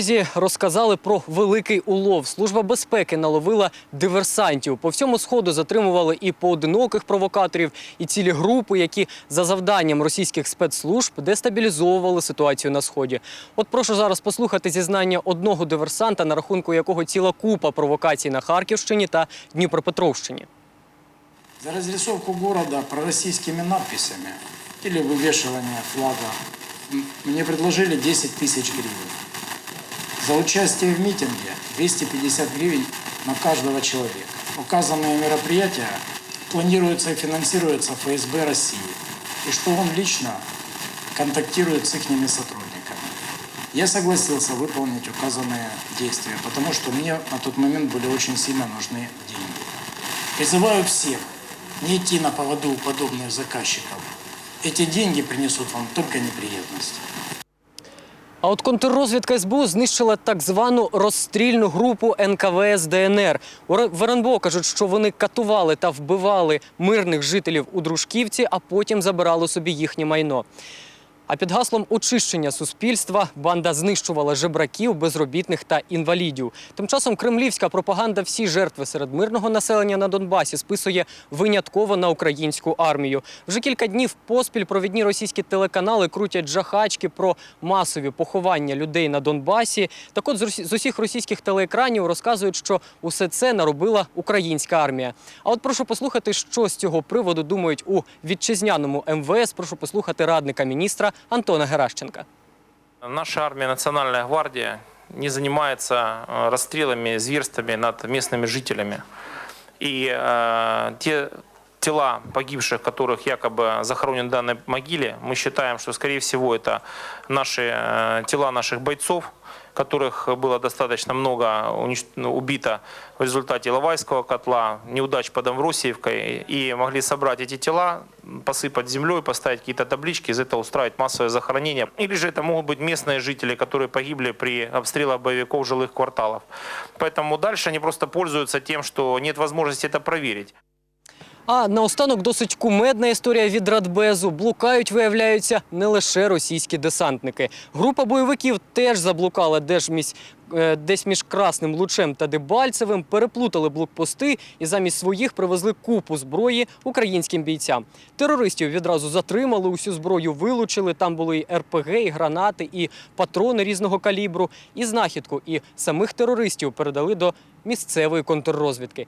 Зі розказали про великий улов. Служба безпеки наловила диверсантів. По всьому сходу затримували і поодиноких провокаторів, і цілі групи, які за завданням російських спецслужб дестабілізовували ситуацію на сході. От прошу зараз послухати зізнання одного диверсанта, на рахунку якого ціла купа провокацій на Харківщині та Дніпропетровщині. За разрисовку города пророссийскими надписями или вывешивание флага м- мне предложили 10 тысяч гривен. За участие в митинге 250 гривен на каждого человека. Указанные мероприятия планируются и финансируются ФСБ России. И что он лично контактирует с их сотрудниками. Я согласился выполнить указанные действия, потому что мне на тот момент были очень сильно нужны деньги. Призываю всех не идти на поводу у подобных заказчиков. Эти деньги принесут вам только неприятности. А от контррозвідка СБУ знищила так звану розстрільну групу НКВС ДНР. В РНБО кажуть, що вони катували та вбивали мирних жителів у Дружківці, а потім забирали собі їхнє майно. А під гаслом очищення суспільства банда знищувала жебраків, безробітних та інвалідів. Тим часом кремлівська пропаганда всі жертви серед мирного населення на Донбасі списує винятково на українську армію. Вже кілька днів поспіль провідні російські телеканали крутять жахачки про масові поховання людей на Донбасі. Так от з усіх російських телеекранів розказують, що усе це наробила українська армія. А от прошу послухати, що з цього приводу думають у вітчизняному МВС. Прошу послухати радника міністра Антона Геращенка. Наша армия, Национальная гвардия не занимается э, расстрелами, зверствами над местными жителями. И э, те тела погибших, которых якобы захоронены в данной могиле, мы считаем, что, скорее всего, это наши э, тела наших бойцов, которых было достаточно много унич- ну, убито в результате Иловайского котла, неудач под Амвросиевкой, и могли собрать эти тела, посыпать землей, поставить какие-то таблички, из этого устраивать массовое захоронение. Или же это могут быть местные жители, которые погибли при обстрелах боевиков жилых кварталов. Поэтому дальше они просто пользуются тем, что нет возможности это проверить. А наостанок досить кумедна історія від Радбезу. Блукають, виявляються, не лише російські десантники. Група бойовиків теж заблукала десь місь, е, десь між Красним Лучем та Дебальцевим, переплутали блокпости і замість своїх привезли купу зброї українським бійцям. Терористів відразу затримали, усю зброю вилучили. Там були і РПГ, і гранати, і патрони різного калібру, і знахідку. І самих терористів передали до місцевої контррозвідки.